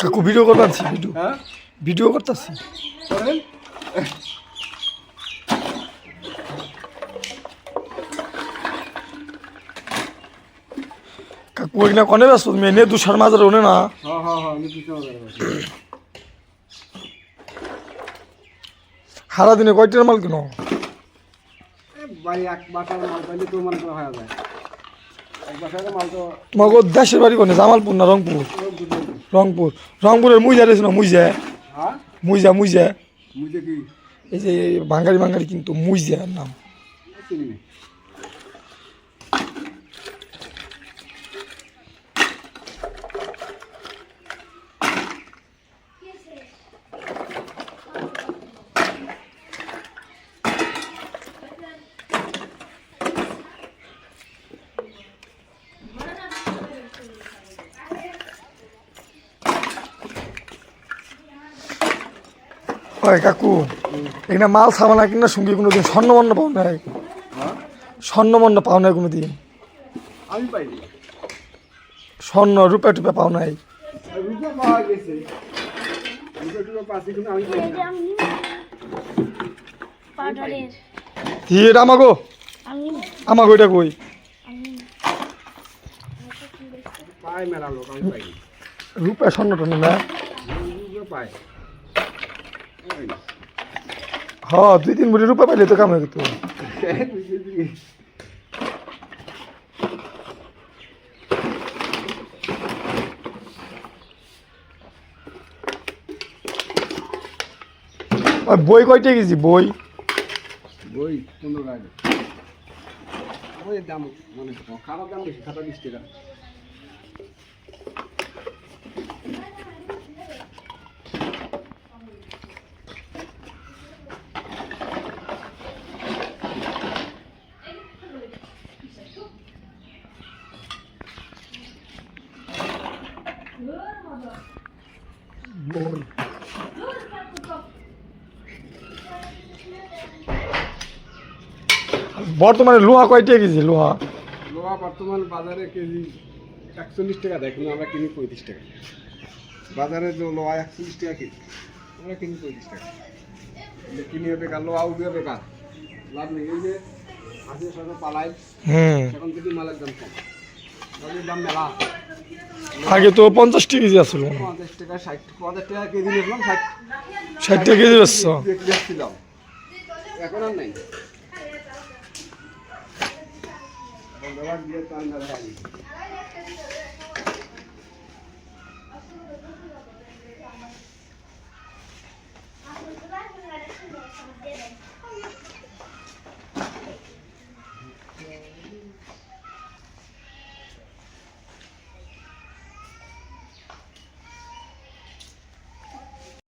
কাকু ভিডিও করতেছি ভিডিও হ্যাঁ? ভিডিও করতেছি কাকু এখানে কনে ব্যস্ত? তুমি এনে দুসার মাঝে ওনে না। সারা দিনে কয়টার মাল কিনো? তোমাকে দেশের বাড়ি কোনে? জামালপুর না রংপুর। রংপুর। রংপুরের মুইজা রেছিল মুইজা? হ্যাঁ? মুইজা মুইজা? মুঝে এই যে বাঙালি বাঙালি কিন্তু মুইজা নাম। ওই কাকু এখানে মাল সামানা কিনা সঙ্গে কোনো দিন স্বর্ণমন্ন পাও নাই। হ্যাঁ স্বর্ণমন্ন পাও নাই কোনো দিন আমি পাইনি স্বর্ণ রূপা টুপা পাও নাই। আমাগো? আমাগো এটা কই? রূপা স্বর্ণ টর্ণ না? না। হ, দুই তিন বুড়ি রূপা পাইলে তো কাম হয়ে বই কয়টা গেছি বই? বই পনেরো টাকা দাম মানে দাম বেশি বিশ টাকা বর্তমানে লোহা কয়টা গেছি লোহা? লোহা বর্তমান বাজারে কেজি একচল্লিশ টাকা দেয় কিন্তু আমরা কিনি পঁয়ত্রিশ টাকা। বাজারে যে লোহা একচল্লিশ টাকা কিনি আমরা কিনি পঁয়ত্রিশ টাকা। কিনি কিনিও বেকার লোহা উঠিও বেকার লাভ নেই যে আশি টাকা পালাই হুম এখন কিন্তু মালের দাম কম। আগে তো পঞ্চাশ টাকা কেজি আসলো ষাট টাকা কেজি নিয়েছিলাম বেচছ এখন আর নাই।